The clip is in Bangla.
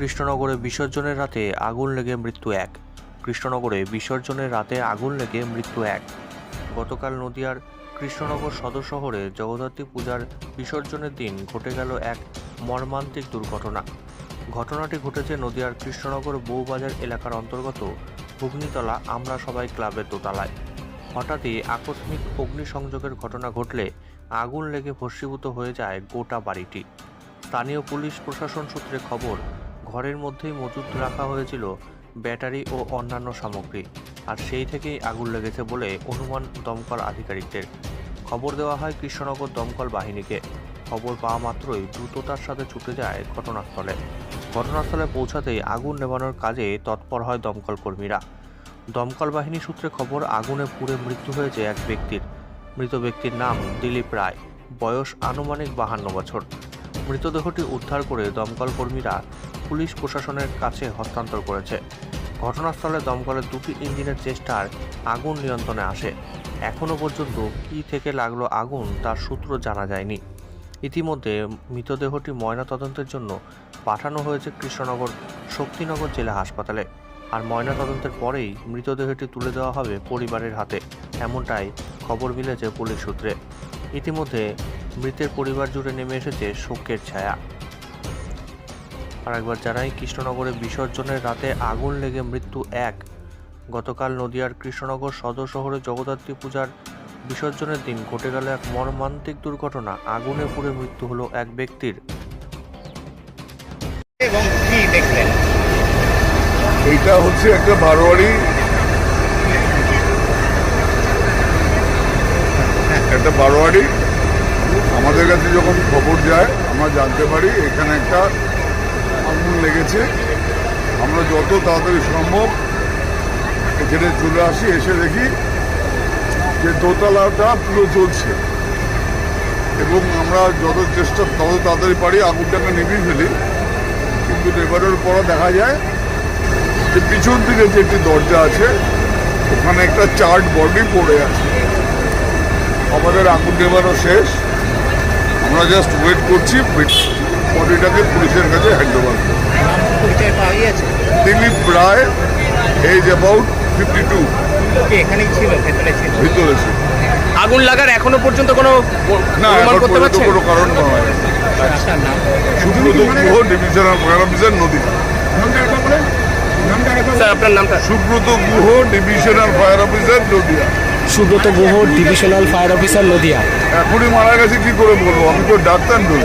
কৃষ্ণনগরে বিসর্জনের রাতে আগুন লেগে মৃত্যু এক। কৃষ্ণনগরে বিসর্জনের রাতে আগুন লেগে মৃত্যু এক। গতকাল নদিয়ার কৃষ্ণনগর সদর শহরে জগদ্ধাত্রী পূজার বিসর্জনের দিন ঘটে গেল এক মর্মান্তিক দুর্ঘটনা। ঘটনাটি ঘটেছে নদিয়ার কৃষ্ণনগর বউবাজার এলাকার অন্তর্গত ঘুগনিতলা আমরা সবাই ক্লাবের দোতলায়। হঠাৎই আকস্মিক অগ্নিসংযোগের ঘটনা ঘটলে আগুন লেগে ভস্মীভূত হয়ে যায় গোটা বাড়িটি। স্থানীয় পুলিশ প্রশাসন সূত্রে খবর ঘরের মধ্যেই মজুত রাখা হয়েছিল ব্যাটারি ও অন্যান্য সামগ্রী, আর সেই থেকেই আগুন লেগেছে বলে অনুমান দমকল আধিকারিকদের। খবর দেওয়া হয় কৃষ্ণনগর দমকল বাহিনীকে। খবর পাওয়া মাত্রই দ্রুততার সাথে ছুটে যায় ঘটনাস্থলে। ঘটনাস্থলে পৌঁছাতেই আগুন নেভানোর কাজে তৎপর হয় দমকল কর্মীরা। দমকল বাহিনী সূত্রে খবর, আগুনে পুড়ে মৃত্যু হয়েছে এক ব্যক্তির। মৃত ব্যক্তির নাম দিলীপ রায়, বয়স আনুমানিক বাহান্ন বছর। মৃতদেহটি উদ্ধার করে দমকল কর্মীরা পুলিশ প্রশাসনের কাছে হস্তান্তর করেছে। ঘটনাস্থলে দমকলের দুটি ইঞ্জিনের চেষ্টার আগুন নিয়ন্ত্রণে আসে। এখনও পর্যন্ত কী থেকে লাগল আগুন তার সূত্র জানা যায়নি। ইতিমধ্যে মৃতদেহটি ময়নাতদন্তের জন্য পাঠানো হয়েছে কৃষ্ণনগর শক্তিনগর জেলা হাসপাতালে। আর ময়নাতদন্তের পরেই মৃতদেহটি তুলে দেওয়া হবে পরিবারের হাতে, এমনটাই খবর মিলেছে পুলিশ সূত্রে। ইতিমধ্যে মৃতের পরিবার জুড়ে নেমে এসেছে শোকের ছায়া। আর একবার জানাই কৃষ্ণনগরে বিসর্জনের রাতে আগুন লেগে মৃত্যু এক। গতকাল নদিয়ার কৃষ্ণনগর সদর শহরে জগদ্ধাত্রী পূজার বিসর্জনের দিন ঘটে গেল এক মর্মান্তিক দুর্ঘটনা। আগুনে পুড়ে মৃত্যু হলো এক ব্যক্তির। এবং কি হচ্ছে একটা বারোয়ারি একটা বারোয়ারি আমাদের কাছে যখন খবর যায় আমরা জানতে পারি এখানে একটা লেগেছে আমরা যত তাড়াতাড়ি সম্ভব এখানে চলে আসি, এসে দেখি যে দোতলাটা পুরো চলছে এবং আমরা যত চেষ্টা তত তাড়াতাড়ি পারি আগুনটাকে নিভিয়ে ফেলি। কিন্তু নেবারের পর দেখা যায় যে পিছন দিকে যে একটি দরজা আছে, ওখানে একটা চার্ট বডি পড়ে আছে। আমাদের আগুন নেবারও শেষ। আমরা জাস্ট ওয়েট করছি বডিটাকে পুলিশের কাছে হ্যান্ড ওভার পাওয়া গিয়েছে? Dilip Roy age about fifty two এখানেই ছিল ভেতরে ছিল ভিতরে ছিল। আগুন লাগার এখনও পর্যন্ত কোনো না এখন পর্যন্ত কোনো কারণ নাম Subrata Guha divisional fire officer Nadia. Sir আপনার নামটা? Subrata Guha divisional fire officer Nadia. Subrata Guha divisional fire officer Nadia. এখনই মারা গেছে কি করে বলব? আমি তো ডাক্তার নই।